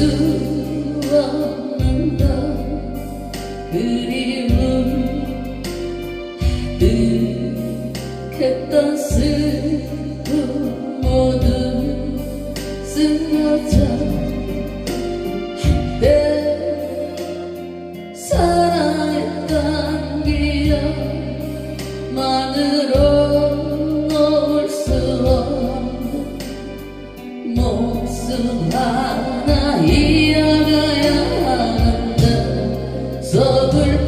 수 없는 그리움 뜨겠던 슬픔 모두 Заведи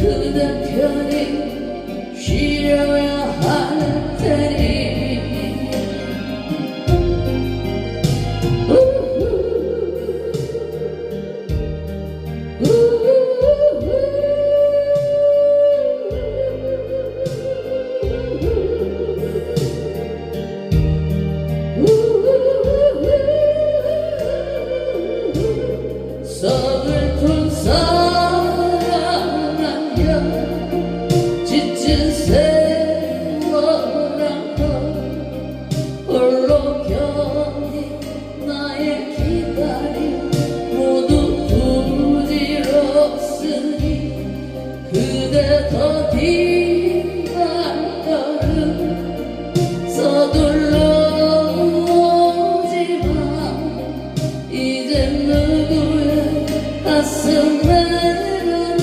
그대 편히 쉬어야 할 테니. 우후 우후 우후 서글픈 사 Tanrı'nın